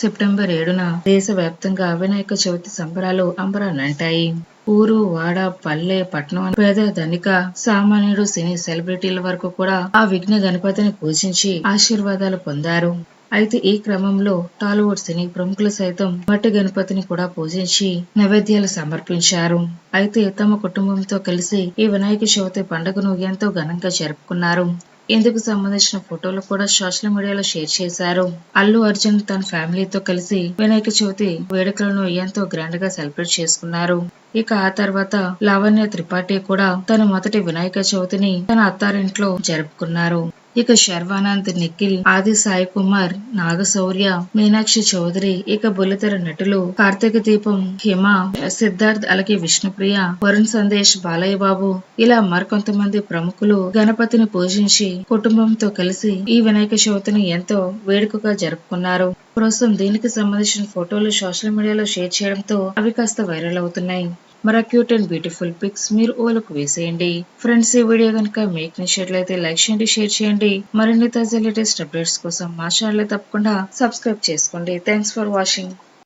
September ఏడున దేశవ్యాప్తంగా వినాయక చవితి సంబరాలు అంబరాన్నంటాయి. ఊరు వాడ పల్లె పట్నం పేద ధనిక సామాన్యుడు సినీ సెలబ్రిటీల వరకు కూడా ఆ విఘ్న గణపతిని పూజించి ఆశీర్వాదాలు పొందారు. అయితే ఈ క్రమంలో టాలీవుడ్ సినీ ప్రముఖులు సైతం మట్టి గణపతిని కూడా పూజించి నైవేద్యాలు సమర్పించారు. అయితే తమ కుటుంబంతో కలిసి ఈ వినాయక చవితి పండుగను ఎంతో ఘనంగా జరుపుకున్నారు. ఇందుకు సంబంధించిన ఫోటోలు కూడా సోషల్ మీడియాలో షేర్ చేశారు. అల్లు అర్జున్ తన ఫ్యామిలీతో కలిసి వినాయక చవితి వేడుకలను ఎంతో గ్రాండ్గా సెలబ్రేట్ చేసుకున్నారు. ఇక ఆ తర్వాత లావణ్య త్రిపాఠి కూడా తన మొదటి వినాయక చవితిని తన అత్తారింట్లో జరుపుకున్నారు. ఇక శర్వానంద్ నిఖిల్ ఆది సాయి కుమార్ నాగశౌర్య మీనాక్షి చౌదరి ఇక బుల్లితెర నటులు కార్తీక దీపం హిమ సిద్ధార్థ్ అలాగే విష్ణుప్రియ వరుణ్ సందేశ్ బాలయ్య బాబు ఇలా మరికొంతమంది ప్రముఖులు గణపతిని పూజించి కుటుంబంతో కలిసి ఈ వినాయక చవితిని ఎంతో వేడుకగా జరుపుకున్నారు. ప్రస్తుతం దీనికి సంబంధించిన ఫోటోలు సోషల్ మీడియాలో షేర్ చేయడంతో అవి కాస్త వైరల్ అవుతున్నాయి. మరి క్యూట్ అండ్ బ్యూటిఫుల్ పిక్స్ మీరు ఓలకు వేసేయండి. ఫ్రెండ్స్ ఈ వీడియో కనుక మీకు నచ్చినట్లయితే లైక్ చేయండి షేర్ చేయండి. మరిన్ని తాజా లేటెస్ట్ అప్డేట్స్ కోసం మా ఛానల్ తప్పకుండా సబ్స్క్రైబ్ చేసుకోండి. Thanks for watching.